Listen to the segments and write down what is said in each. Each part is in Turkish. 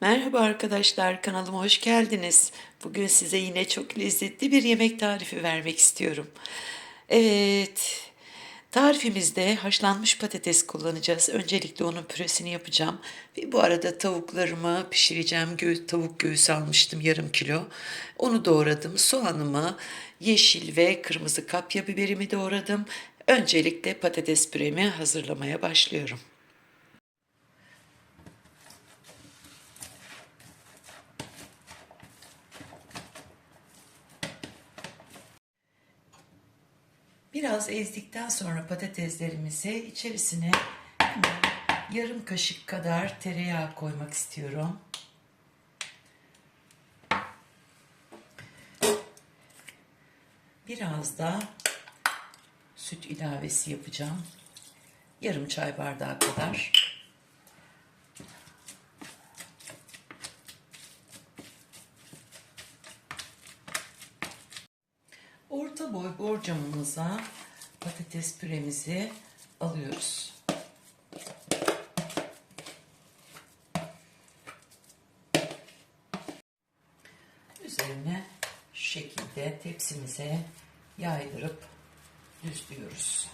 Merhaba arkadaşlar, kanalıma hoş geldiniz. Bugün size yine çok lezzetli bir yemek tarifi vermek istiyorum. Evet, tarifimizde haşlanmış patates kullanacağız. Öncelikle onun püresini yapacağım. Ve bu arada tavuklarımı pişireceğim. Gö tavuk göğsü almıştım yarım kilo. Onu doğradım. Soğanımı, yeşil ve kırmızı kapya biberimi doğradım. Öncelikle patates püremi hazırlamaya başlıyorum. Biraz ezdikten sonra patateslerimizi içerisine yarım kaşık kadar tereyağı koymak istiyorum. Biraz da süt ilavesi yapacağım. Yarım çay bardağı kadar. Orta boy borcamımıza patates püremizi alıyoruz. Üzerine şu şekilde tepsimize yaydırıp düzlüyoruz.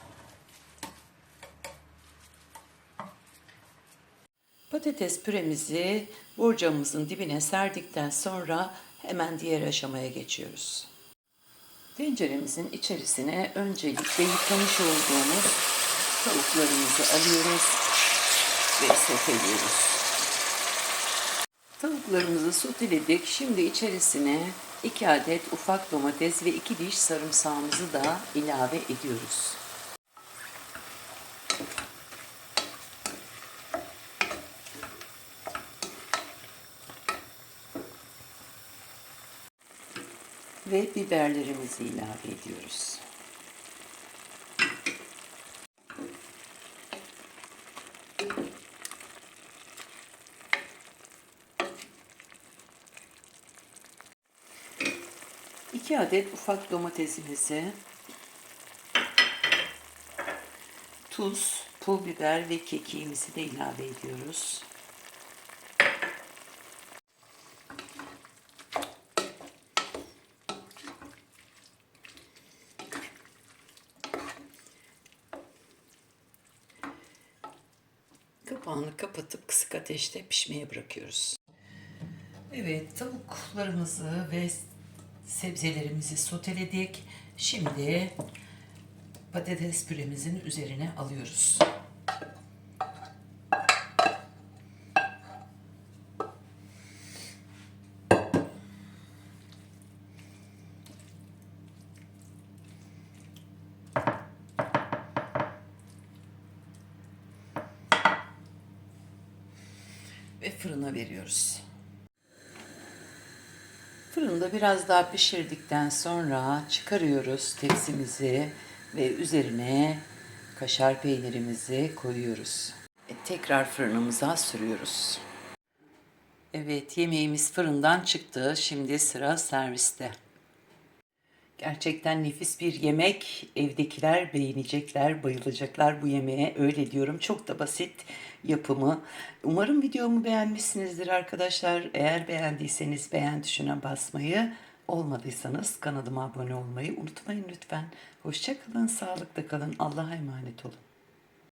Patates püremizi borcamımızın dibine serdikten sonra hemen diğer aşamaya geçiyoruz. Tenceremizin içerisine öncelikle yıkamış olduğumuz tavuklarımızı alıyoruz ve soteliyoruz. Tavuklarımızı soteledik. Şimdi içerisine 2 adet ufak domates ve 2 diş sarımsağımızı da ilave ediyoruz. Ve biberlerimizi ilave ediyoruz. İki adet ufak domatesimizi tuz, pul biber ve kekiğimizi de ilave ediyoruz. Kapağını kapatıp kısık ateşte pişmeye bırakıyoruz. Evet, tavuklarımızı ve sebzelerimizi soteledik. Şimdi patates püremizin üzerine alıyoruz. Ve fırına veriyoruz. Fırında biraz daha pişirdikten sonra çıkarıyoruz tepsimizi ve üzerine kaşar peynirimizi koyuyoruz. E, tekrar fırınımıza sürüyoruz. Evet yemeğimiz fırından çıktı. Şimdi sıra serviste. Gerçekten nefis bir yemek. Evdekiler beğenecekler, bayılacaklar bu yemeğe. Öyle diyorum. Çok da basit yapımı. Umarım videomu beğenmişsinizdir arkadaşlar. Eğer beğendiyseniz beğen tuşuna basmayı, olmadıysanız kanalıma abone olmayı unutmayın lütfen. Hoşçakalın, sağlıkla kalın. Allah'a emanet olun.